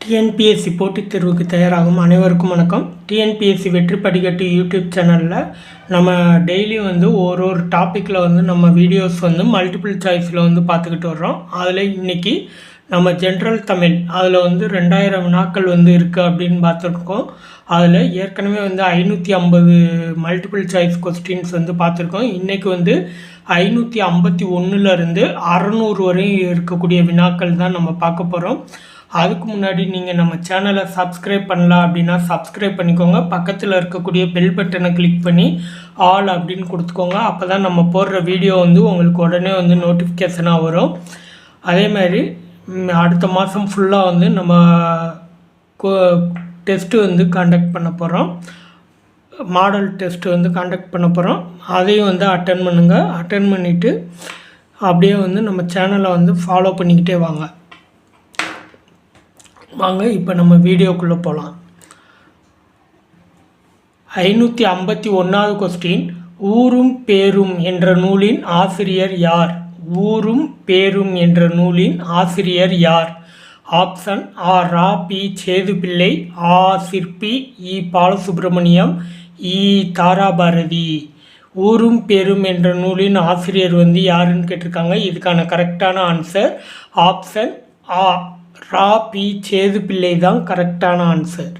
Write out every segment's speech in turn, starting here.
TNPSC போட்டித் தேர்வுக்கு தயாராகும் அனைவருக்கும் வணக்கம். டிஎன்பிஎஸ்சி வெற்றி படிக்கட்டு யூடியூப் சேனலில் நம்ம டெய்லியும் வந்து ஒரு ஒரு டாப்பிக்கில் வந்து நம்ம வீடியோஸ் வந்து மல்டிபிள் சாய்ஸில் வந்து பார்த்துக்கிட்டு வர்றோம். அதில் இன்றைக்கி நம்ம ஜென்ரல் தமிழ் அதில் வந்து ரெண்டாயிரம் வினாக்கள் வந்து இருக்குது அப்படின்னு பார்த்துருக்கோம். அதில் ஏற்கனவே வந்து ஐநூற்றி ஐம்பது மல்டிபிள் சாய்ஸ் கொஸ்டின்ஸ் வந்து பார்த்துருக்கோம். இன்றைக்கி வந்து ஐநூற்றி ஐம்பத்தி ஒன்றுலேருந்து அறநூறு வரையும் இருக்கக்கூடிய வினாக்கள் தான் நம்ம பார்க்க போகிறோம் அதுக்கு முன்னாடி நீங்கள் நம்ம சேனலை சப்ஸ்கிரைப் பண்ணலாம் அப்படின்னா சப்ஸ்கிரைப் பண்ணிக்கோங்க. பக்கத்தில் இருக்கக்கூடிய பெல் பட்டனை கிளிக் பண்ணி ஆல் அப்படின்னு கொடுத்துக்கோங்க. அப்போ தான் நம்ம போடுற வீடியோ வந்து உங்களுக்கு உடனே வந்து நோட்டிஃபிகேஷனாக வரும். அதே மாதிரி அடுத்த மாதம் ஃபுல்லாக வந்து நம்ம டெஸ்ட்டு வந்து கண்டக்ட் பண்ண போகிறோம் மாடல் டெஸ்ட் வந்து கண்டக்ட் பண்ண போகிறோம் அதையும் வந்து அட்டன் பண்ணுங்கள் அட்டன் பண்ணிவிட்டு அப்படியே வந்து நம்ம சேனலை வந்து ஃபாலோ பண்ணிக்கிட்டே வாங்க. வாங்க இப்போ நம்ம வீடியோக்குள்ளே போகலாம் ஐநூற்றி ஐம்பத்தி ஒன்றாவது கொஸ்டின் ஊரும் பேரும் என்ற நூலின் ஆசிரியர் யார்? ஊரும் பேரும் என்ற நூலின் ஆசிரியர் யார்? ஆப்ஷன் ஆ ரா பி சேதுப்பிள்ளை ஆ சிற்பி இ பாலசுப்ரமணியம் இ தாராபாரதி. ஊரும் பேரும் என்ற நூலின் ஆசிரியர் வந்து யாருன்னு கேட்டிருக்காங்க? இதுக்கான கரெக்டான ஆன்சர் ஆப்ஷன் ஆ ரா பி சேது பிள்ளை தான் கரெக்டான ஆன்சர்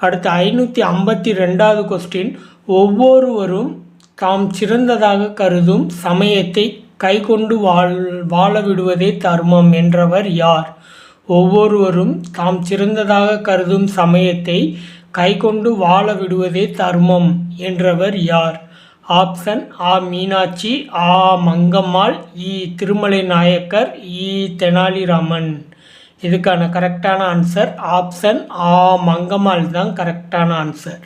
அடுத்து ஐநூற்றி ஐம்பத்தி ரெண்டாவது கொஸ்டின் ஒவ்வொருவரும் தாம் சிறந்ததாக கருதும் சமயத்தை கைகொண்டு வாழ் வாழ விடுவதே தர்மம் என்றவர் யார்? ஒவ்வொருவரும் தாம் சிறந்ததாக கருதும் சமயத்தை கைகொண்டு வாழ விடுவதே தர்மம் என்றவர் யார்? ஆப்ஷன் ஆ மீனாட்சி ஆ மங்கம்மாள் இ திருமலை நாயக்கர் இ தெனாலிராமன். இதுக்கான கரெக்டான ஆன்சர் ஆப்ஷன் ஆ மங்கம்மாள் தான் கரெக்டான ஆன்சர்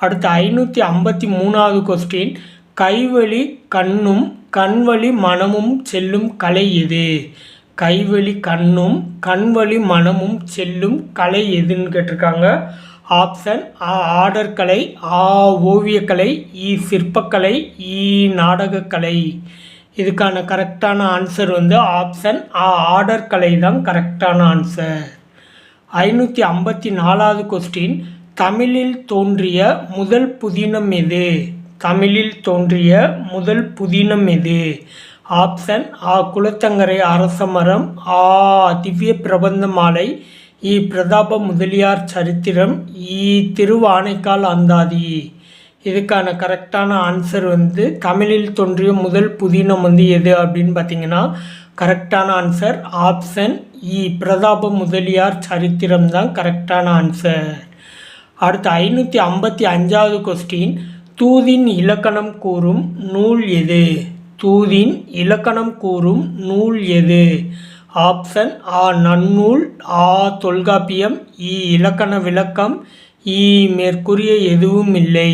அடுத்து ஐநூற்றி ஐம்பத்தி மூணாவது கொஸ்டின் கைவழி கண்ணும் கண்வழி மனமும் செல்லும் கலை எது? கைவழி கண்ணும் கண்வழி மனமும் செல்லும் கலை எதுன்னு கேட்டிருக்காங்க. ஆப்ஷன் ஆ ஆடற்கலை ஆ ஓவியக்கலை இ சிற்பக்கலை இ நாடகக்கலை. இதுக்கான கரெக்டான ஆன்சர் வந்து ஆப்ஷன் ஆ. ஆர்டர் கலை தான் கரெக்டான ஆன்சர். ஐநூற்றி ஐம்பத்தி நாலாவது கொஸ்டின் தமிழில் தோன்றிய முதல் புதினம் எது? தமிழில் தோன்றிய முதல் புதினம் எது? ஆப்ஷன் ஆ. குலத்தங்கரை அரச மரம் ஆ. திவ்ய பிரபந்த மாலை இ. பிரதாப முதலியார் சரித்திரம் இ. திருவானைக்கால் அந்தாதி. இதுக்கான கரெக்டான ஆன்சர் வந்து தமிழில் தோன்றிய முதல் புதினம் வந்து எது அப்படின்னு பார்த்தீங்கன்னா கரெக்டான ஆன்சர் ஆப்ஷன் இ. பிரதாப முதலியார் சரித்திரம் தான் கரெக்டான ஆன்சர். அடுத்து ஐநூற்றி ஐம்பத்தி அஞ்சாவது கொஸ்டின் தூதின் இலக்கணம் கூறும் நூல் எது? தூதின் இலக்கணம் கூறும் நூல் எது? ஆப்ஷன் ஆ. நன்னூல் ஆ. தொல்காப்பியம் இ. இலக்கண விளக்கம் இ. மேற்கூறிய எதுவும் இல்லை.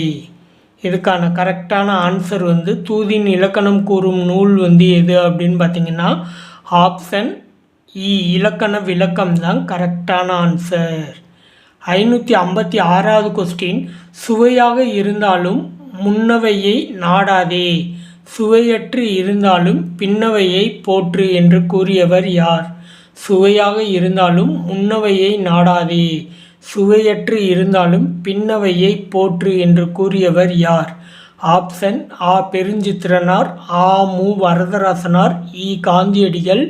இதுக்கான கரெக்டான ஆன்சர் வந்து தூதின் இலக்கணம் கூறும் நூல் வந்து எது அப்படின்னு பார்த்தீங்கன்னா ஆப்ஷன் இ e, இலக்கண விளக்கம் தான் கரெக்டான ஆன்சர் ஐநூற்றி ஐம்பத்தி ஆறாவது கொஸ்டின் சுவையாக இருந்தாலும் முன்னவையை நாடாதே. சுவையற்று இருந்தாலும் பின்னவையை போற்று என்று கூறியவர் யார்? சுவையாக இருந்தாலும் முன்னவையை நாடாதே. சுவையற்று இருந்தாலும் பின்னவையை போற்று என்று கூறியவர் யார்? ஆப்ஷன் ஆ. பெருஞ்சித்திரனார் ஆ. மு. வரதராசனார் இ. காந்தியடிகள்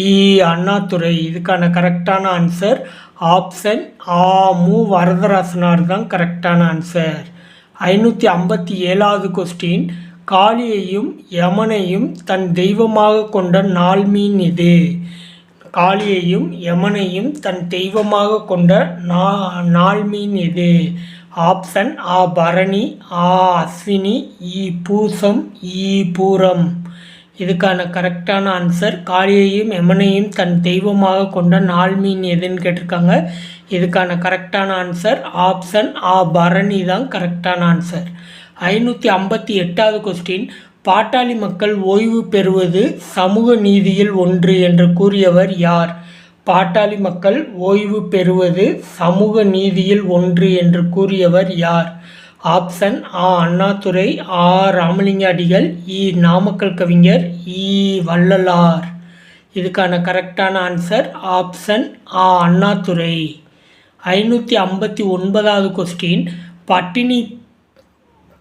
இ. அண்ணாதுரை. இதுக்கான கரெக்டான ஆன்சர் ஆப்ஷன் ஆ. மு. வரதராசனார் தான் கரெக்டான ஆன்சர். ஐநூற்றி ஐம்பத்தி ஏழாவது கொஸ்டின் காளியையும் யமனையும் தன் தெய்வமாக கொண்ட நாள்மீன் இது காளியையும் யமனையும் தன் தெய்வமாக கொண்ட நா நாள்மீன் எது? ஆப்ஷன் ஆ பரணி ஆ அஸ்வினி இ பூசம் இ பூரம். இதுக்கான கரெக்டான ஆன்சர் காளியையும் யமனையும் தன் தெய்வமாக கொண்ட நாள்மீன் எதுன்னு கேட்டிருக்காங்க. இதுக்கான கரெக்டான ஆன்சர் ஆப்ஷன் ஆ பரணி தான் கரெக்டான ஆன்சர். ஐநூற்றி ஐம்பத்தி எட்டாவது கொஸ்டின் பாட்டாளி மக்கள் ஓய்வு பெறுவது சமூக நீதியில் ஒன்று என்று கூறியவர் யார்? பாட்டாளி மக்கள் ஓய்வு பெறுவது சமூக நீதியில் ஒன்று என்று கூறியவர் யார்? ஆப்ஷன் ஆ அண்ணாதுரை ஆ ராமலிங்க அடிகள் இ நாமக்கல் கவிஞர் இ வள்ளலார். இதுக்கான கரெக்டான ஆன்சர் ஆப்ஷன் ஆ அண்ணாதுரை. ஐநூற்றி ஐம்பத்தி ஒன்பதாவது கொஸ்டின் பட்டினி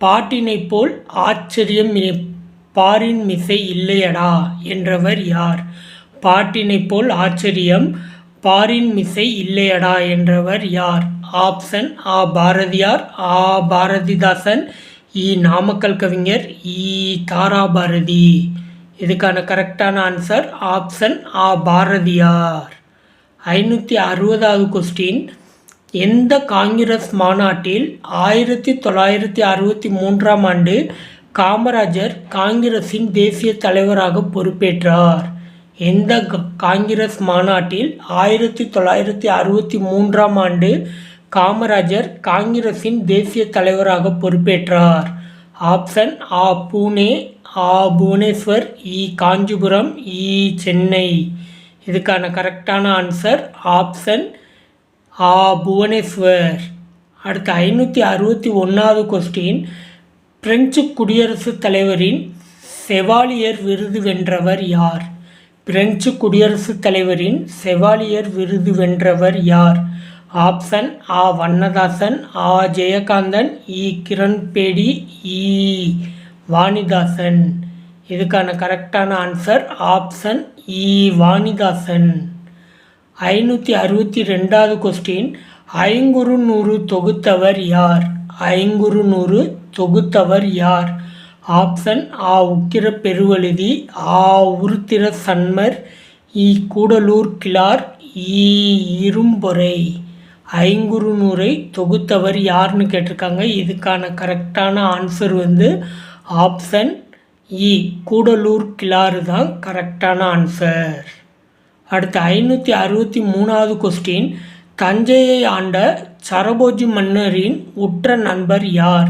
பாட்டினை போல் ஆச்சரியம் பாரின் மிசை இல்லையடா என்றவர் யார்? பாட்டினை போல் ஆச்சரியம் பாரின் மிசை இல்லையடா என்றவர் யார்? ஆப்ஷன் ஆ பாரதியார் ஆ பாரதிதாசன் இ நாமக்கல் கவிஞர் இ தாரா பாரதி இதுக்கான கரெக்டான ஆன்சர் ஆப்ஷன் ஆ பாரதியார். ஐநூற்றி அறுபதாவது கொஸ்டின். எந்த காங்கிரஸ் மாநாட்டில் ஆயிரத்தி தொள்ளாயிரத்தி அறுபத்தி மூன்றாம் ஆண்டு காமராஜர் காங்கிரஸின் தேசிய தலைவராக பொறுப்பேற்றார். எந்த க- காங்கிரஸ் மாநாட்டில் ஆயிரத்தி தொள்ளாயிரத்தி அறுபத்தி மூன்றாம் ஆண்டு காமராஜர் காங்கிரஸின் தேசிய தலைவராக பொறுப்பேற்றார். ஆப்ஷன் ஆ பூனே ஆ புவனேஸ்வர் இ காஞ்சிபுரம் இ சென்னை. இதுக்கான கரெக்டான ஆன்சர் ஆப்ஷன் ஆ புவனேஸ்வர். அடுத்து ஐநூற்றி அறுபத்தி ஒன்றாவது கொஸ்டின். பிரெஞ்சு குடியரசுத் தலைவரின் செவாலியர் விருது வென்றவர் யார்? பிரெஞ்சு குடியரசுத் தலைவரின் செவாலியர் விருது வென்றவர் யார்? ஆப்ஷன் ஆ. வண்ணதாசன் ஆ. ஜெயகாந்தன் இ. கிரண்பேடி இ. வாணிதாசன். இதுக்கான கரெக்டான ஆன்சர் ஆப்ஷன் இ. வாணிதாசன். ஐநூற்றி அறுபத்தி ரெண்டாவது கொஸ்டின் ஐங்குறு நூறு தொகுத்தவர் யார்? ஐங்குறு நூறு தொகுத்தவர் யார்? ஆப்ஷன் ஆ உக்கிர பெருவழுதி ஆ உருத்திர சன்மர் இ கூடலூர் கிளார் இ இரும்பொறை. ஐங்குறுநூரை தொகுத்தவர் யாருன்னு கேட்டிருக்காங்க. இதுக்கான கரெக்டான ஆன்சர் வந்து ஆப்ஷன் இ கூடலூர் கிளாறு தான் கரெக்டான ஆன்சர். அடுத்து ஐநூற்றி அறுபத்தி மூணாவது கொஸ்டின் தஞ்சையை ஆண்ட சரபோஜி மன்னரின் உற்ற நண்பர் யார்?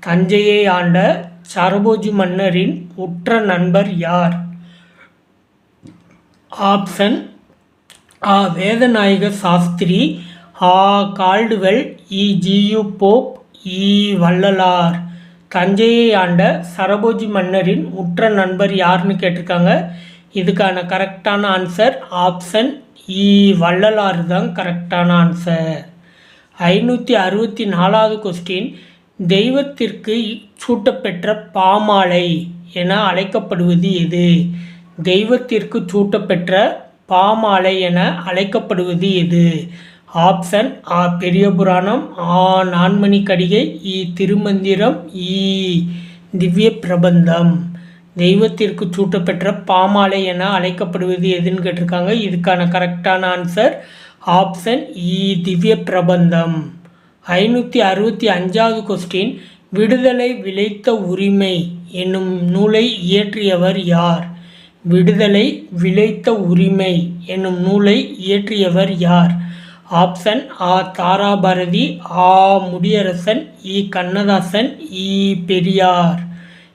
தஞ்சையை ஆண்ட சரபோஜி மன்னரின் உற்ற நண்பர் யார்? ஆப்ஷன் ஆ. வேதநாயக சாஸ்திரி ஆ. கால்டுவெல் இ. ஜியு போப் இ. வள்ளலார். தஞ்சையை ஆண்ட சரபோஜி மன்னரின் உற்ற நண்பர் யாருன்னு கேட்டிருக்காங்க. இதுக்கான கரெக்டான ஆன்சர் ஆப்ஷன் இ. வள்ளலார் தான் கரெக்டான ஆன்சர். ஐநூற்றி அறுபத்தி நாலாவது கொஸ்டின். தெய்வத்திற்கு சூட்டப்பெற்ற பாமாலை என அழைக்கப்படுவது எது? தெய்வத்திற்கு சூட்டப்பெற்ற பாமாலை என அழைக்கப்படுவது எது? ஆப்ஷன் ஆ பெரிய புராணம். ஆ நான்மணி கடிகை. இ திருமந்திரம். இ திவ்ய பிரபந்தம். தெய்வத்திற்கு சூட்டப்பெற்ற பாமாலை என அழைக்கப்படுவது எதுன்னு கேட்டிருக்காங்க. இதுக்கான கரெக்டான ஆன்சர் ஆப்ஷன் இ திவ்ய பிரபந்தம். ஐநூற்றி அறுபத்தி அஞ்சாவது கொஸ்டின் விடுதலை விளைத்த உரிமை என்னும் நூலை இயற்றியவர் யார்? விடுதலை விளைத்த உரிமை என்னும் நூலை இயற்றியவர் யார்? ஆப்ஷன் ஆ தாராபாரதி ஆ முடியரசன் இ கண்ணதாசன் இ பெரியார்.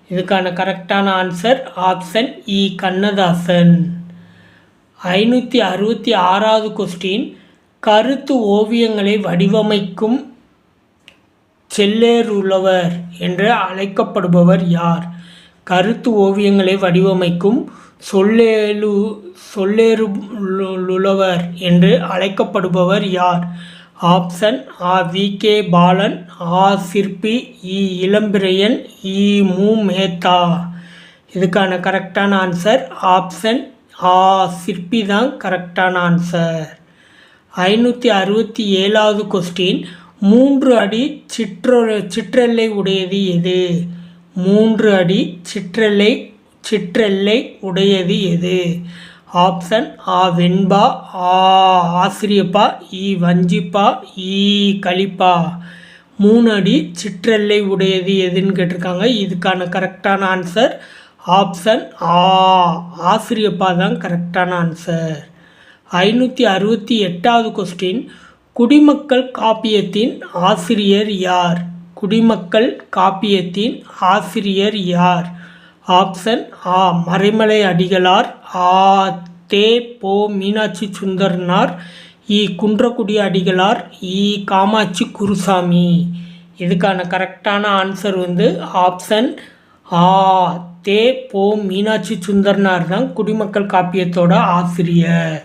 இதுக்கான கரெக்டான ஆன்சர் ஆப்ஷன் இ கண்ணதாசன். ஐநூற்றி அறுபத்தி ஆறாவது கொஸ்டின் கருத்து ஓவியங்களை வடிவமைக்கும் செல்லேருளவர் என்று அழைக்கப்படுபவர் யார்? கருத்து ஓவியங்களை வடிவமைக்கும் சொல்லேலு சொல்லேருளுவர் என்று அழைக்கப்படுபவர் யார்? ஆப்ஷன் ஆ. வி. கே. பாலன் ஆ. சிற்பி இ. இளம்பிரையன் இ. மு. மேத்தா. இதுக்கான கரெக்டான ஆன்சர் ஆப்ஷன் ஆ. சிற்பி தான் கரெக்டான ஆன்சர். ஐநூற்றி அறுபத்தி ஏழாவது கொஸ்டின் மூன்று அடி சிற்றொ சிற்றெல்லை உடையது எது? மூன்று அடி சிற்றெல்லை சிற்றெல்லை உடையது எது? ஆப்ஷன் ஆ வெண்பா ஆ ஆசிரியப்பா இ வஞ்சிப்பா இ கலிப்பா. மூணு அடி சிற்றெல்லை உடையது எதுன்னு கேட்டிருக்காங்க. இதுக்கான கரெக்டான ஆன்சர் ஆப்ஷன் ஆ ஆசிரியப்பா தான் கரெக்டான ஆன்சர். ஐநூற்றி அறுபத்தி எட்டாவது கொஸ்டின். குடிமக்கள் காப்பியத்தின் ஆசிரியர் யார்? குடிமக்கள் காப்பியத்தின் ஆசிரியர் யார்? ஆப்ஷன் ஆ மறைமலை அடிகளார். ஆ தே போ மீனாட்சி சுந்தரனார். இ குன்றக்குடி அடிகளார். இ காமாட்சி குருசாமி. இதுக்கான கரெக்டான ஆன்சர் வந்து ஆப்ஷன் ஆ தே போ மீனாட்சி சுந்தரனார் தான் குடிமக்கள் காப்பியத்தோட ஆசிரியர்.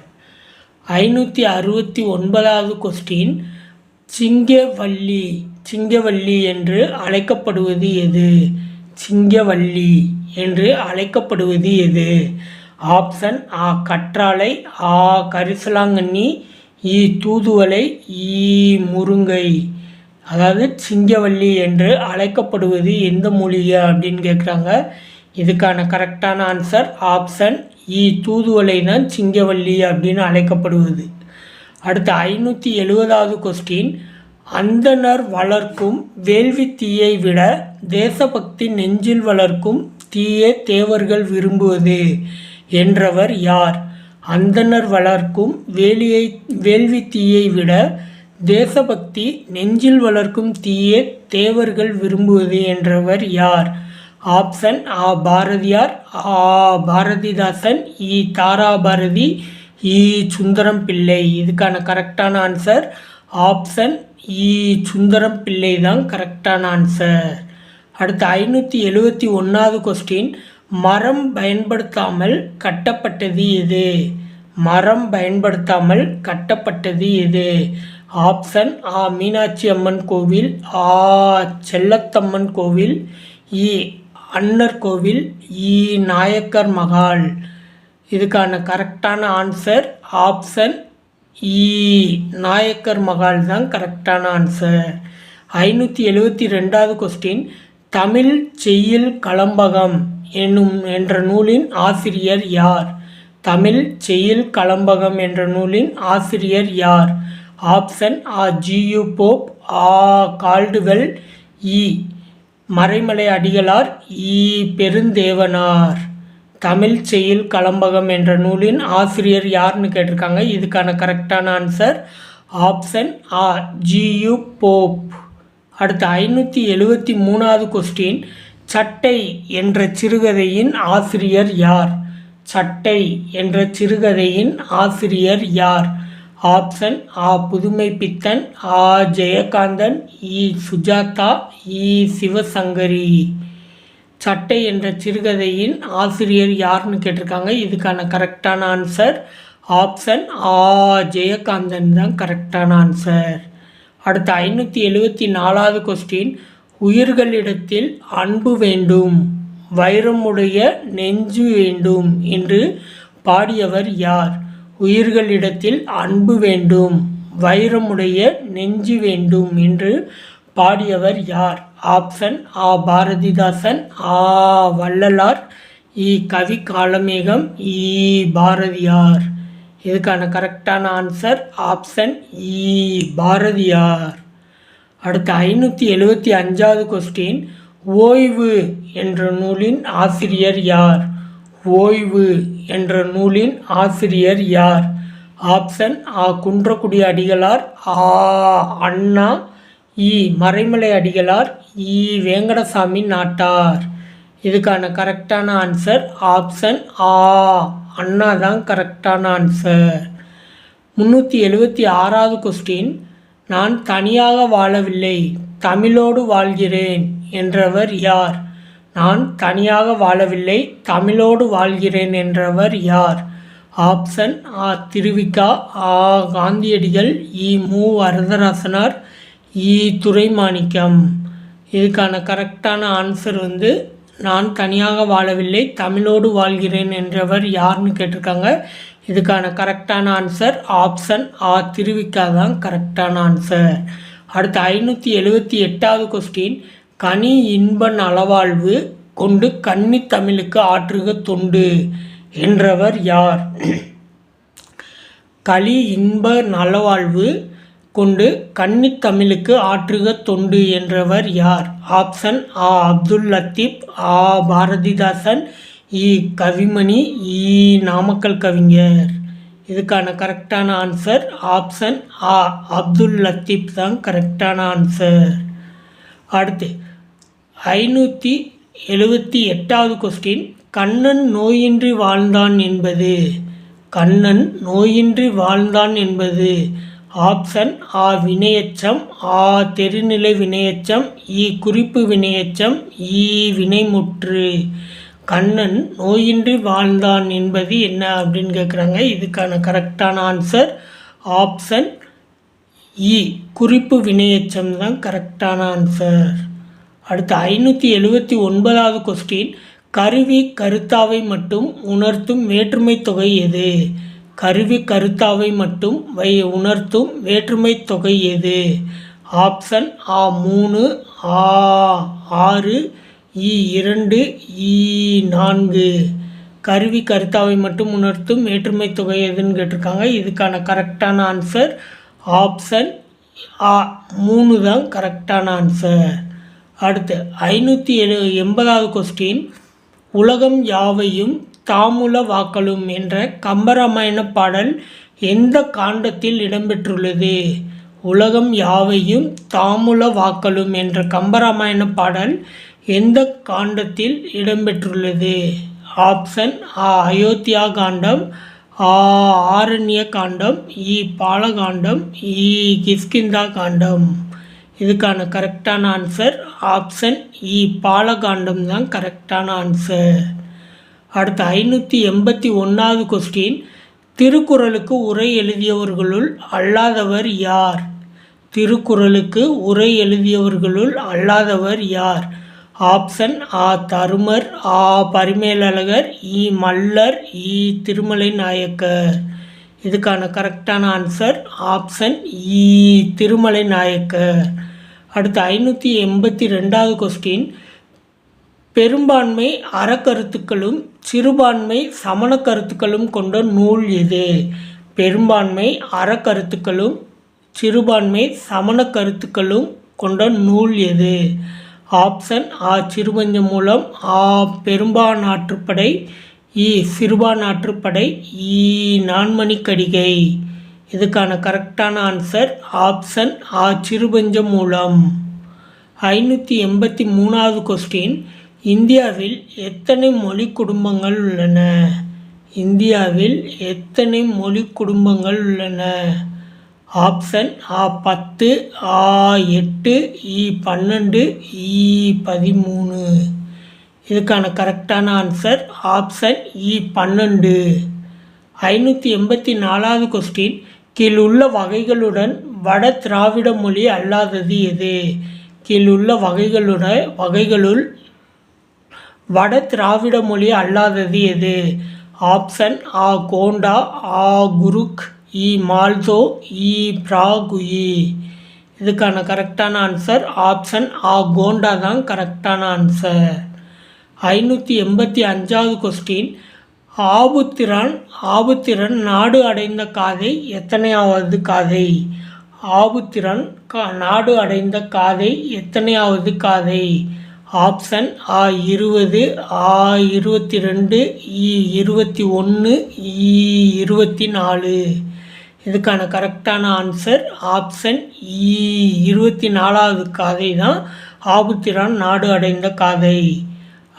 ஐநூற்றி அறுபத்தி ஒன்பதாவது கொஸ்டின் சிங்கவல்லி சிங்கவல்லி என்று அழைக்கப்படுவது எது? சிங்கவல்லி என்று அழைக்கப்படுவது எது? ஆப்ஷன் ஆ கற்றாழை ஆ கரிசலாங்கண்ணி இ தூதுவலை ஈ முருங்கை. அதாவது சிங்கவல்லி என்று அழைக்கப்படுவது எந்த மொழியா அப்படின்னு கேட்குறாங்க இதுக்கான கரெக்டான ஆன்சர் ஆப்ஷன் இ தூதுவளை தான் சிங்கவல்லி அப்படின்னு அழைக்கப்படுவது. அடுத்து ஐநூற்றி எழுபதாவது கொஸ்டின் அந்தனர் வளர்க்கும் வேள்வி தீயை விட தேசபக்தி நெஞ்சில் வளர்க்கும் தீயே தேவர்கள் விரும்புவது என்றவர் யார்? அந்தனர் வளர்க்கும் வேலியை வேள்வி தீயை விட தேசபக்தி நெஞ்சில் வளர்க்கும் தீயே தேவர்கள் விரும்புவது என்றவர் யார்? ஆப்ஷன் ஆ பாரதியார் ஆ பாரதிதாசன் இ தாரா பாரதி இ சுந்தரம் பிள்ளை இதுக்கான கரெக்டான ஆன்சர் ஆப்ஷன் இ சுந்தரம் பிள்ளை தான் கரெக்டான ஆன்சர் அடுத்து ஐநூற்றி எழுபத்தி ஒன்றாவது கொஸ்டின் மரம் பயன்படுத்தாமல் கட்டப்பட்டது எது? மரம் பயன்படுத்தாமல் கட்டப்பட்டது எது? ஆப்ஷன் ஆ மீனாட்சி அம்மன் கோவில் ஆ செல்லத்தம்மன் கோவில் இ அன்னர் கோவில் இ. நாயக்கர் மகால். இதுக்கான கரெக்டான ஆன்சர் ஆப்ஷன் இ. நாயக்கர் மகால் தான் கரெக்டான ஆன்சர். ஐநூற்றி எழுபத்தி ரெண்டாவது கொஸ்டின் தமிழ் செய்யுள் கலம்பகம் என்னும் என்ற நூலின் ஆசிரியர் யார்? தமிழ் செய்யுள் கலம்பகம் என்ற நூலின் ஆசிரியர் யார்? ஆப்ஷன் ஆ. ஜியு போப் ஆ. கால்டுவெல் இ. மறைமலை அடிகளார் இ பெருந்தேவனார். தமிழ் செய்யுள் கலம்பகம் என்ற நூலின் ஆசிரியர் யாருன்னு கேட்டிருக்காங்க. இதுக்கான கரெக்டான ஆன்சர் ஆப்ஷன் ஆ ஜியு போப். அடுத்து ஐநூற்றி எழுபத்தி மூணாவது கொஸ்டின் சட்டை என்ற சிறுகதையின் ஆசிரியர் யார்? சட்டை என்ற சிறுகதையின் ஆசிரியர் யார்? ஆப்ஷன் ஆ புதுமை பித்தன் ஆ ஜெயகாந்தன் இ சுஜாதா இ சிவசங்கரி. சட்டை என்ற சிறுகதையின் ஆசிரியர் யாருன்னு கேட்டிருக்காங்க. இதுக்கான கரெக்டான ஆன்சர் ஆப்ஷன் ஆ ஜெயகாந்தன் தான் கரெக்டான ஆன்சர். அடுத்த ஐநூற்றி எழுபத்தி நாலாவது கொஸ்டின் உயிர்களிடத்தில் அன்பு வேண்டும் வைரமுடைய நெஞ்சு வேண்டும் என்று பாடியவர் யார்? உயிர்களிடத்தில் அன்பு வேண்டும் வைரமுடைய நெஞ்சு வேண்டும் என்று பாடியவர் யார்? ஆப்ஷன் ஆ. பாரதிதாசன் ஆ. வள்ளலார் இ. கவி காலமேகம் இ. பாரதியார். இதுக்கான கரெக்டான ஆன்சர் ஆப்ஷன் இ. பாரதியார். அடுத்த ஐநூற்றி எழுபத்தி அஞ்சாவது கொஸ்டின் ஓய்வு என்ற நூலின் ஆசிரியர் யார்? ஓய்வு என்ற நூலின் ஆசிரியர் யார்? ஆப்ஷன் ஆ. குன்றக்குடி அடிகளார். ஆ. அண்ணா. இ. மறைமலை அடிகளார். இ. வேங்கடசாமி நாட்டார். இதுக்கான கரெக்டான ஆன்சர் ஆப்ஷன் ஆ. அண்ணா தான் கரெக்டான ஆன்சர். முந்நூற்றி எழுபத்தி ஆறாவது கொஸ்டின். நான் தனியாக வாழவில்லை. தமிழோடு வாழ்கிறேன் என்றவர் யார்? நான் தனியாக வாழவில்லை தமிழோடு வாழ்கிறேன் என்றவர் யார்? ஆப்ஷன் ஆ திருவிக்கா ஆ காந்தியடிகள் இ மு வரதராசனார் இ துரைமாணிக்கம். இதுக்கான கரெக்டான ஆன்சர் வந்து நான் தனியாக வாழவில்லை தமிழோடு வாழ்கிறேன் என்றவர் யாருன்னு கேட்டிருக்காங்க. இதுக்கான கரெக்டான ஆன்சர் ஆப்ஷன் ஆ திருவிக்கா தான் கரெக்டான ஆன்சர். அடுத்து ஐநூற்றி எழுபத்தி எட்டாவது கொஸ்டின் கனி இன்ப நலவாழ்வு கொண்டு கன்னி தமிழுக்கு ஆற்றுக தொண்டு என்றவர் யார்? களி இன்ப நலவாழ்வு கொண்டு கன்னி தமிழுக்கு ஆற்றுக தொண்டு என்றவர் யார்? ஆப்ஷன் ஆ அப்துல் லத்தீப் ஆ பாரதிதாசன் இ கவிமணி இ நாமக்கல் கவிஞர். இதுக்கான கரெக்டான ஆன்சர் ஆப்ஷன் ஆ அப்துல் லத்தீப் தான் கரெக்டான ஆன்சர். அடுத்து ஐநூற்றி எழுபத்தி எட்டாவது கொஸ்டின் கண்ணன் நோயின்றி வாழ்ந்தான் என்பது. கண்ணன் நோயின்றி வாழ்ந்தான் என்பது. ஆப்ஷன் ஆ வினையச்சம் ஆ தெருநிலை வினையச்சம் இ குறிப்பு வினையச்சம் இ வினைமுற்று. கண்ணன் நோயின்றி வாழ்ந்தான் என்பது என்ன அப்படின்னு கேட்குறாங்க இதுக்கான கரெக்டான ஆன்சர் ஆப்ஷன் இ குறிப்பு வினையச்சம் தான் கரெக்டான ஆன்சர் அடுத்து ஐநூற்றி எழுபத்தி ஒன்பதாவது கொஸ்டின் கருவி கருத்தாவை மட்டும் உணர்த்தும் வேற்றுமை தொகை எது? கருவி கருத்தாவை மட்டும் வை உணர்த்தும் வேற்றுமை தொகை எது? ஆப்ஷன் ஆ மூணு ஆ ஆறு இ இரண்டு இ நான்கு. கருவி கருத்தாவை மட்டும் உணர்த்தும் வேற்றுமை தொகை எதுன்னு கேட்டிருக்காங்க. இதுக்கான கரெக்டான ஆன்சர் ஆப்ஷன் ஆ மூணு தான் கரெக்டான ஆன்சர் அடுத்து ஐநூற்றி எழு எண்பதாவது கொஸ்டின் உலகம் யாவையும் தாமுல வாக்களும் என்ற கம்பராமாயண பாடல் எந்த காண்டத்தில் இடம்பெற்றுள்ளது? உலகம் யாவையும் தாமுல வாக்களும் என்ற கம்பராமாயண பாடல் எந்த காண்டத்தில் இடம்பெற்றுள்ளது? ஆப்ஷன் ஆ அயோத்தியா காண்டம் ஆ ஆரண்ய காண்டம் இ பாலகாண்டம் இ கிஷ்கிந்தா காண்டம். இதுக்கான கரெக்டான ஆன்சர் ஆப்ஷன் இ பாலகாண்டம் தான் கரெக்டான ஆன்சர் அடுத்து ஐநூற்றி எண்பத்தி ஒன்றாவது கொஸ்டின் திருக்குறளுக்கு உரை எழுதியவர்களுள் அல்லாதவர் யார்? திருக்குறளுக்கு உரை எழுதியவர்களுள் அல்லாதவர் யார்? ஆப்ஷன் ஆ தருமர். ஆ பரிமேலழகர். இ மல்லர். E, இ திருமலை நாயக்கர் இதுக்கான கரெக்டான ஆன்சர் ஆப்ஷன் இ திருமலை நாயக்கர். அடுத்து ஐநூற்றி எண்பத்தி ரெண்டாவது கொஸ்டின் பெரும்பான்மை அறக்கருத்துக்களும் சிறுபான்மை சமண கருத்துக்களும் கொண்ட நூல் எது? பெரும்பான்மை அறக்கருத்துக்களும் சிறுபான்மை சமண கருத்துக்களும் கொண்ட நூல் எது? ஆப்ஷன் ஆ சிறுபஞ்ச மூலம் ஆ பெரும்பான் ஆற்றுப்படை இ சிறுபானாற்றுப்படை இ நான்மணிக்கடிகை. இதுக்கான கரெக்டான ஆன்சர் ஆப்ஷன் ஆ சிறுபஞ்ச மூலம் ஐநூற்றி எண்பத்தி மூணாவது கொஸ்டின் இந்தியாவில் எத்தனை மொழி குடும்பங்கள் உள்ளன? இந்தியாவில் எத்தனை மொழி குடும்பங்கள் உள்ளன? ஆப்ஷன் ஆ பத்து ஆ எட்டு இ பன்னெண்டு இ பதிமூணு. இதுக்கான கரெக்டான ஆன்சர் ஆப்ஷன் இ பன்னெண்டு. ஐநூற்றி எண்பத்தி நாலாவது கொஸ்டின் கீழ் உள்ள வகைகளுடன் வட திராவிட மொழி அல்லாதது எது? கீழ் உள்ள வகைகளுட வகைகளுள் வட திராவிட மொழி அல்லாதது எது? ஆப்ஷன் ஆ கோண்டா ஆ குருக் இ மால்தோ இ பிராகுயி. இதுக்கான கரெக்டான ஆன்சர் ஆப்ஷன் ஆ கோண்டா தான் கரெக்டான ஆன்சர் ஐநூற்றி எண்பத்தி அஞ்சாவது கொஸ்டின் ஆபுத்திரன் ஆபுத்திரன் நாடு அடைந்த காதை எத்தனையாவது காதை? ஆபுத்திரன் கா நாடு அடைந்த காதை எத்தனையாவது காதை? ஆப்ஷன் ஆ இருபது ஆ e இருபத்தி ரெண்டு இ இருபத்தி ஒன்று இ e இருபத்தி நாலு. இதுக்கான கரெக்டான ஆன்சர் ஆப்ஷன் இ இருபத்தி நாலாவது காதை தான் ஆபுத்திரான் நாடு அடைந்த காதை.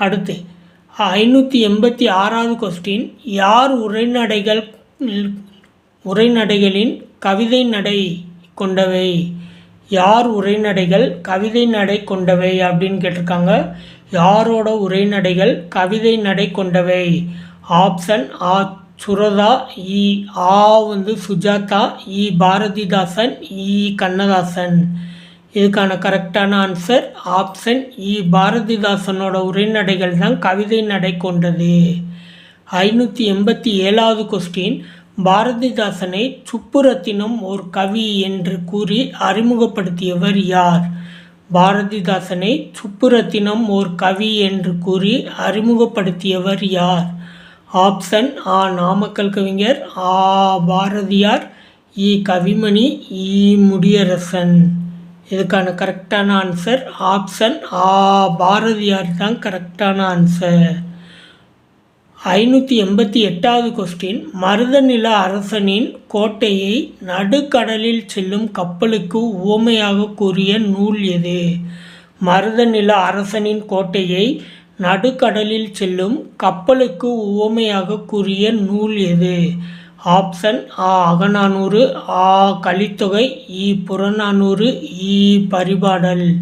அடுத்து ஐநூற்றி எண்பத்தி ஆறாவது கொஸ்டின் யார் உரைநடைகள் உரைநடைகளின் கவிதை நடை கொண்டவை? யார் உரைநடைகள் கவிதை நடை கொண்டவை அப்படின்னு கேட்டிருக்காங்க. யாரோட உரைநடைகள் கவிதை நடை கொண்டவை? ஆப்ஷன் ஆ சுரதா இ ஆ வந்து சுஜாதா இ பாரதிதாசன் இ கண்ணதாசன். இதுக்கான கரெக்டான ஆன்சர் ஆப்ஷன் இ. பாரதிதாசனோட உரைநடைகள் தான் கவிதை நடை கொண்டது. ஐநூற்றி எண்பத்தி ஏழாவது கொஸ்டின் பாரதிதாசனை சுப்புரத்தினம் ஒரு கவி என்று கூறி அறிமுகப்படுத்தியவர் யார்? பாரதிதாசனை சுப்புரத்தினம் ஓர் கவி என்று கூறி அறிமுகப்படுத்தியவர் யார்? ஆப்ஷன் ஆ. நாமக்கல் கவிஞர் ஆ. பாரதியார் இ. கவிமணி இ. முடியரசன். இதுக்கான கரெக்டான ஆன்சர் ஆப்ஷன் ஆ. பாரதியார் தான் கரெக்டான ஆன்சர். ஐநூற்றி எண்பத்தி எட்டாவது கொஸ்டின் மருதநில அரசனின் கோட்டையை நடுக்கடலில் செல்லும் கப்பலுக்கு உவமையாக கூறிய நூல் எது? மருதநில அரசனின் கோட்டையை நடுக்கடலில் செல்லும் கப்பலுக்கு உவமையாக கூறிய நூல் எது? ஆப்ஷன் ஆ அகநானூறு ஆ கலித்தொகை இ புறநானூறு இ பரிபாடல்.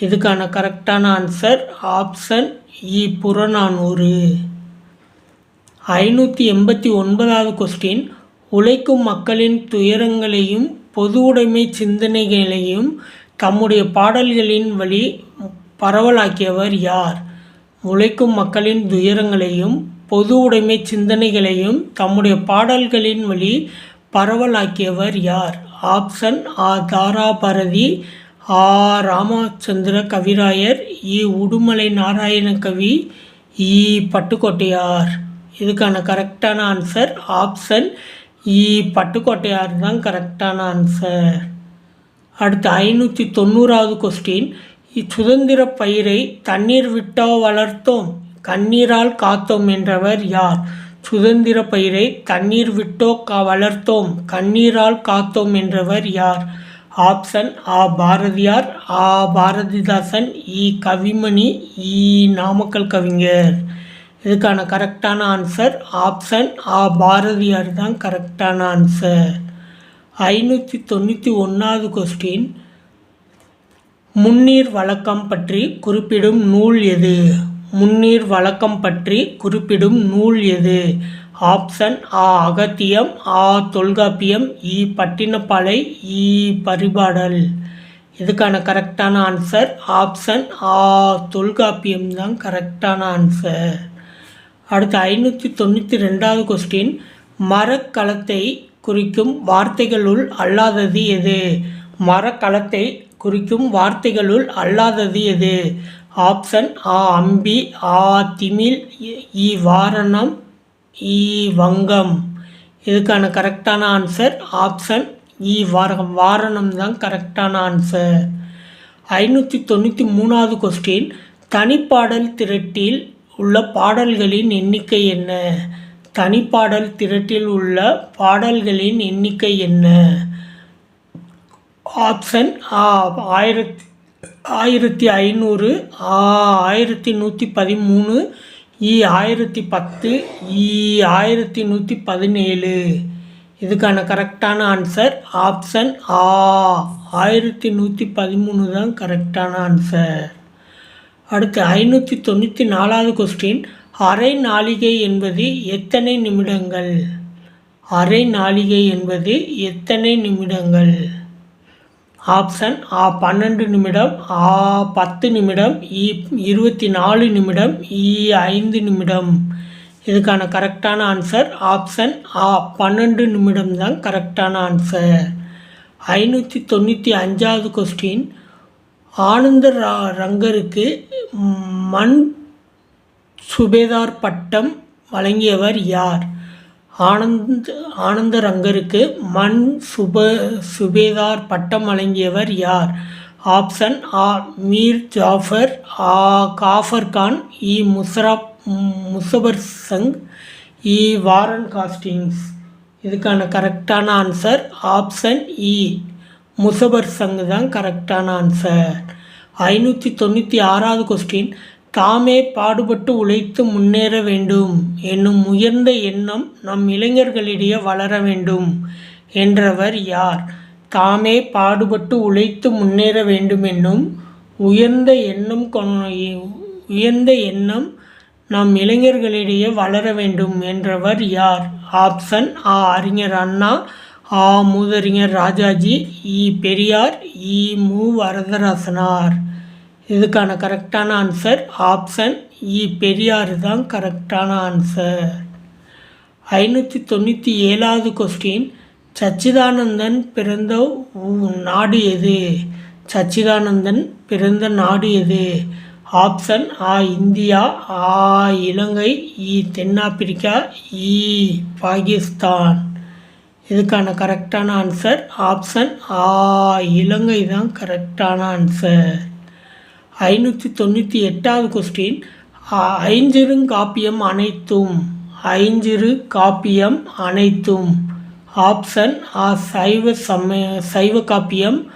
இதுக்கான கரெக்டான ஆன்சர் ஆப்ஷன் இ புறநானூறு. ஐநூற்றி எண்பத்தி ஒன்பதாவது கொஸ்டின். உழைக்கும் மக்களின் துயரங்களையும் பொது உடைமை சிந்தனைகளையும் தம்முடைய பாடல்களின் வழி பரவலாக்கியவர் யார்? உழைக்கும் மக்களின் துயரங்களையும் பொது உடைமை சிந்தனைகளையும் தம்முடைய பாடல்களின் வழி பரவலாக்கியவர் யார்? ஆப்ஷன் ஆ தாராபாரதி ஆ ராமச்சந்திர கவிராயர் இ உடுமலை நாராயண கவி இ பட்டுக்கோட்டையார். இதுக்கான கரெக்டான ஆன்சர் ஆப்ஷன் இ பட்டுக்கோட்டையார் தான் கரெக்டான ஆன்சர். அடுத்து ஐநூற்றி தொண்ணூறாவது கொஸ்டின் இச்சுதந்திர பயிரை தண்ணீர் விட்டோ வளர்த்தோம். கண்ணீரால் காத்தோம் என்றவர் யார்? சுதந்திர பயிரை தண்ணீர் விட்டோ கா வளர்த்தோம்? கண்ணீரால் காத்தோம் என்றவர் யார்? ஆப்ஷன் ஆ பாரதியார் ஆ பாரதிதாசன் இ கவிமணி இ நாமக்கல் கவிஞர். இதுக்கான கரெக்டான ஆன்சர் ஆப்ஷன் ஆ பாரதியார் தான் கரெக்டான ஆன்சர். ஐநூற்றி தொண்ணூற்றி ஒன்றாவது கொஸ்டின் முன்னீர் வழக்கம் பற்றி குறிப்பிடும் நூல் எது? முன்னீர் வழக்கம் பற்றி குறிப்பிடும் நூல் எது? ஆப்ஷன் ஆ அகத்தியம் ஆ தொல்காப்பியம் இ பட்டினப்பாலை இ பரிபாடல். இதுக்கான கரெக்டான ஆன்சர் ஆப்ஷன் ஆ தொல்காப்பியம் தான் கரெக்டான ஆன்சர் அடுத்து ஐநூற்றி தொண்ணூற்றி ரெண்டாவது கொஸ்டின் மரக்கலத்தை குறிக்கும் வார்த்தைகளுள் அல்லாதது எது? மரக்கலத்தை குறிக்கும் வார்த்தைகளுள் அல்லாதது எது? ஆப்ஷன் ஆ அம்பி ஆ திமில் இ வாரணம் இ வங்கம். இதுக்கான கரெக்டான ஆன்சர் ஆப்ஷன் இ வாரம் வாரணம் தான் கரெக்டான ஆன்சர். ஐநூற்றி தொண்ணூற்றி மூணாவது கொஸ்டின் தனிப்பாடல் திரட்டில் உள்ள பாடல்களின் எண்ணிக்கை என்ன? தனிப்பாடல் திரட்டில் உள்ள பாடல்களின் எண்ணிக்கை என்ன? ஆப்ஷன் ஆ ஆயிரத்தி ஆயிரத்தி ஐநூறு ஆ ஆயிரத்தி நூற்றி பதிமூணு இ ஆயிரத்தி பத்து இ ஆயிரத்தி நூற்றி பதினேழு. இதுக்கான கரெக்டான ஆன்சர் ஆப்ஷன் ஆ. ஆயிரத்தி நூற்றி பதிமூணு தான் கரெக்டான ஆன்சர். அடுத்து ஐநூற்றி தொண்ணூற்றி நாலாவது கொஸ்டின் அரை நாளிகை என்பது எத்தனை நிமிடங்கள்? அரை நாளிகை என்பது எத்தனை நிமிடங்கள்? ஆப்ஷன் ஆ பன்னெண்டு நிமிடம் ஆ பத்து நிமிடம் இ இருபத்தி நாலு நிமிடம் இ ஐந்து நிமிடம். இதுக்கான கரெக்டான ஆன்சர் ஆப்ஷன் ஆ பன்னெண்டு நிமிடம் தான் கரெக்டான ஆன்சர். ஐநூற்றி தொண்ணூற்றி அஞ்சாவது கொஸ்டின் ஆனந்த ரங்கருக்கு மண் சுபேதார் பட்டம் வழங்கியவர் யார்? ஆனந்த் ஆனந்தரங்கருக்கு மண் சுப சுபேதார் பட்டம் வழங்கியவர் யார்? ஆப்ஷன் ஆ மீர் ஜாஃபர் ஆ காஃபர் கான் இ முசராப் முசபர் சங் இ வாரன் காஸ்டிங்ஸ். இதுக்கான கரெக்டான ஆன்சர் ஆப்ஷன் இ. முசபர் சங் தான் கரெக்டான ஆன்சர். ஐநூற்றி தொண்ணூற்றி ஆறாவது கொஸ்டின். தாமே பாடுபட்டு உழைத்து முன்னேற வேண்டும். என்னும் உயர்ந்த எண்ணம் நம் இளைஞர்களிடையே வளர வேண்டும். என்றவர் யார்? தாமே பாடுபட்டு உழைத்து முன்னேற வேண்டும் என்னும் உயர்ந்த எண்ணம் உயர்ந்த எண்ணம் நம் இளைஞர்களிடையே வளர வேண்டும் என்றவர் யார்? ஆப்ஷன் ஆ அறிஞர் அண்ணா ஆ மூதறிஞர் ராஜாஜி இ பெரியார் இ மு வரதராசனார். இதுக்கான கரெக்டான ஆன்சர் ஆப்ஷன் இ. பெரியார் தான் கரெக்டான ஆன்சர். ஐநூற்றி தொண்ணூற்றி ஏழாவது கொஸ்டின் சச்சிதானந்தன் பிறந்த நாடு எது? சச்சிதானந்தன் பிறந்த நாடு எது? ஆப்ஷன் ஆ. இந்தியா ஆ. இலங்கை இ. தென்னாப்பிரிக்கா இ. பாகிஸ்தான். இதுக்கான கரெக்டான ஆன்சர் ஆப்ஷன் ஆ. இலங்கை தான் கரெக்டான ஆன்சர். ஐநூற்றி தொண்ணூற்றி எட்டாவது கொஸ்டின் ஐஞ்சிறுங்காப்பியம் அனைத்தும். ஐஞ்சிறு காப்பியம் அனைத்தும். ஆப்ஷன் ஆ சைவ சம சைவ காப்பியம்.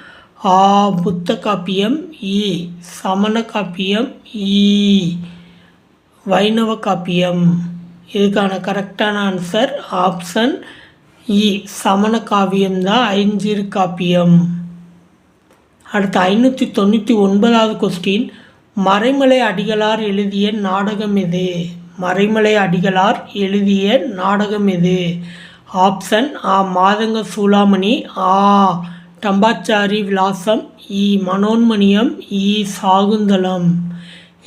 ஆ புத்த காப்பியம். இ சமண காப்பியம். இ வைணவ காப்பியம். இதுக்கான கரெக்டான ஆன்சர் ஆப்ஷன் இ சமண காவியம் தான் ஐஞ்சிறு காப்பியம். அடுத்து ஐநூற்றி தொண்ணூற்றி ஒன்பதாவது கொஸ்டின் மறைமலை அடிகளார் எழுதிய நாடகம் எது? மறைமலை அடிகளார் எழுதிய நாடகம் எது? ஆப்ஷன் ஆ மாதங்க சூளாமணி ஆ டம்பாச்சாரி விலாசம் இ மனோன்மணியம் இ சாகுந்தலம்.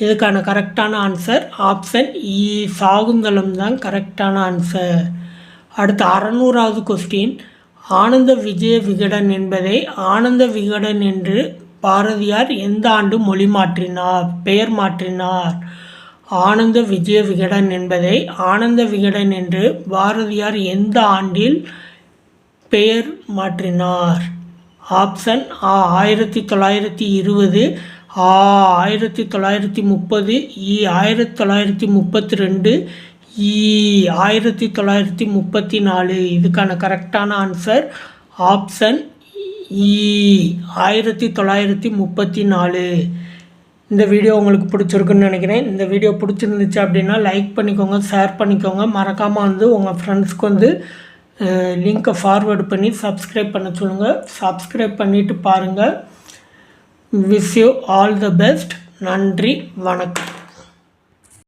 இதுக்கான கரெக்டான ஆன்சர் ஆப்ஷன் இ சாகுந்தலம் தான் கரெக்டான ஆன்சர் அடுத்து அறநூறாவது கொஸ்டின் ஆனந்த விஜய விகடன் என்பதை ஆனந்த விகடன் என்று பாரதியார் எந்த ஆண்டு மொழி மாற்றினார் பெயர் மாற்றினார்? ஆனந்த விஜய விகடன் என்பதை ஆனந்த விகடன் என்று பாரதியார் எந்த ஆண்டில் பெயர் மாற்றினார்? ஆப்ஷன் ஆ ஆயிரத்தி தொள்ளாயிரத்தி இருபது ஆ ஆயிரத்தி தொள்ளாயிரத்தி முப்பது இ ஆயிரத்தி தொள்ளாயிரத்தி முப்பத்தி ரெண்டு இ ஆயிரத்தி தொள்ளாயிரத்தி முப்பத்தி நாலு. இதுக்கான கரெக்டான ஆன்சர் ஆப்ஷன் இ ஆயிரத்தி தொள்ளாயிரத்தி முப்பத்தி நாலு. இந்த வீடியோ உங்களுக்கு பிடிச்சிருக்குன்னு நினைக்கிறேன். இந்த வீடியோ பிடிச்சிருந்துச்சு அப்படின்னா லைக் பண்ணிக்கோங்க ஷேர் பண்ணிக்கோங்க. மறக்காமல் வந்து உங்கள் ஃப்ரெண்ட்ஸ்க்கு வந்து லிங்க்கை ஃபார்வேர்டு பண்ணி சப்ஸ்கிரைப் பண்ண சொல்லுங்கள் சப்ஸ்கிரைப் பண்ணிவிட்டு பாருங்கள் wish you all the best நன்றி வணக்கம்.